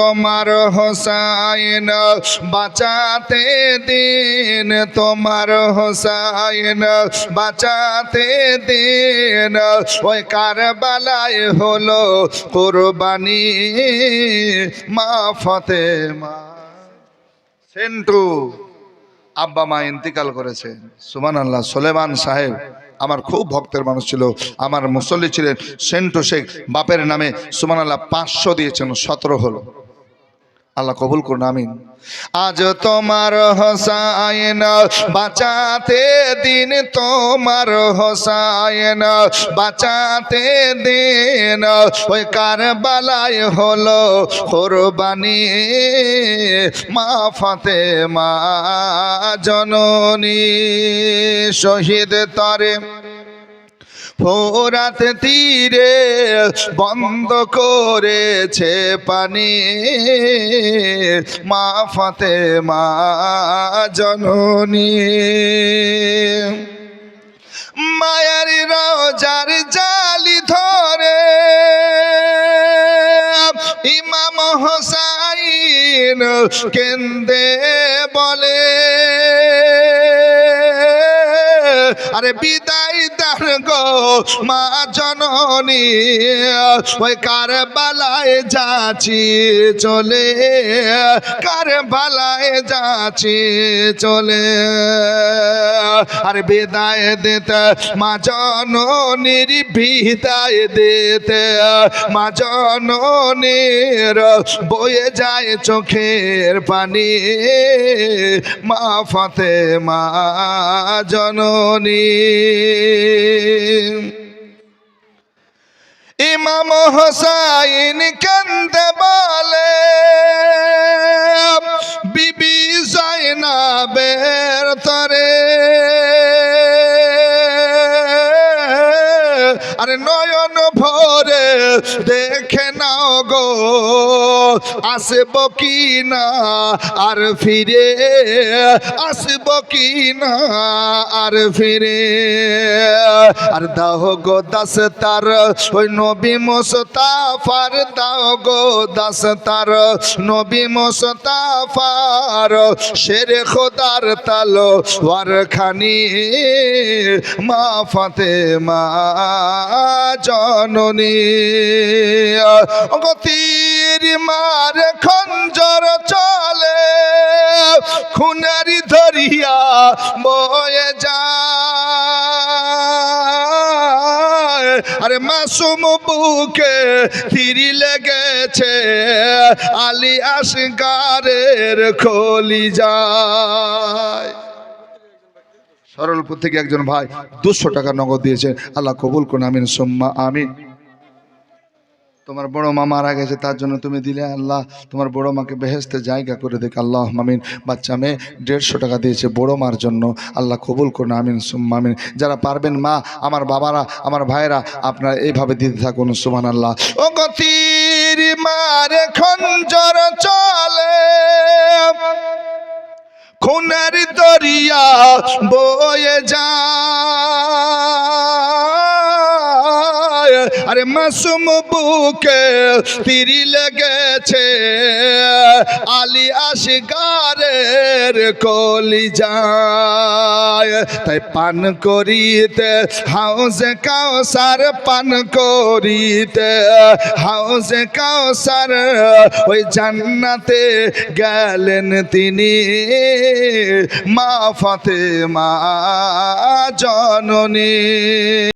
তোমার হোসাইন, বাঁচাতে দিন তোমার হোসাইন, বাঁচাতে দিন। ওই কারবালায় হলো কোরবানি মা। ফতেমা সেন্টু আব্বা মা ইন্তিকাল করেছেন। সুমান আল্লাহ সোলেমান সাহেব আমার খুব ভক্তের মানুষ ছিল, আমার মুসল্লি ছিলেন সেন্টু শেখ, বাপের নামে সুমান আল্লাহ পাঁচশো দিয়েছেন, সতেরো হলো। আল্লাহ কবুল করুন, আমিন। আজ তোমার হোসাইন বাঁচাতে দিন তোমার হোসাইন বাঁচাতে দিন ওই কারবালায় হলো কোরবানি, মা ফাতে মা জননী শহীদ তরে। ফোরাত তীরে বন্ধ করেছে পানি। মা ফাতে মা জননী। মায়ার রোজার জালি ধরে ইমাম হোসাইন কেন্দে বলে, আরে বিদায় দার গো মা জননী, ওই কার বালায় যাচ্ছি, চলে। কার বালায় যাচ্ছি, চলে। আর বিদায় দিতে, মা জননীর বিদায় দিতে। মা জননীর বয়ে যায় চোখের পানি। মা ফতে মা জননী। ইমাম হোসাইন কান্দে বলে বিবি জয়নাবের তরে। আরে নয়ন ভরে দেখে নাও গো, আসব কি না আর ফিরে, আসব কি না আর ফিরে। আর দাও গো দাস তার ওই নবী মোস্তাফার, দাও গো দাস তার নবী মোস্তাফার, শের খোদার তাল ওয়ার খানি মা ফাতে মা জননী। গতির মার খঞ্জর চলে, খুনারি ধরিয়া বয়ে যায়। আরে মাসুম বুকে তিরি লেগেছে, আলী আসগারের খলি যায়। সরলপুর থেকে একজন ভাই দুশো টাকা নগদ দিয়েছেন আল্লাহ কবুল করুন, আমিন, সোম্মা, আমিন। তোমার বড় মা মারা গেছে, তার জন্য তুমি দিলে আল্লাহ। তোমার বড় মাকে বেহেস্তে জায়গা করে দেখ আল্লাহ মামিন বাচ্চা মেয়ে দেড়শো টাকা দিয়েছে বড় মার জন্য। আল্লাহ কবুল করুন, আমিন, সুম্মা আমিন। যারা পারবেন মা, আমার বাবারা, আমার ভাইরা আপনারা এইভাবে দিতে থাকুন সুমান আল্লাহ ও গতির মার খঞ্জর চলে, খুনের দরিয়া বয়ে যায়। আরে মাসুম বুকে তিরি লেগেছে। আলী আসগারের কলি যায় তাই পান করিতে হাউসে কাউসার পান করিতে। হাউসে কাউসার ওই জান্নাতে গেলেন তিনি। মা ফতে মা জননী।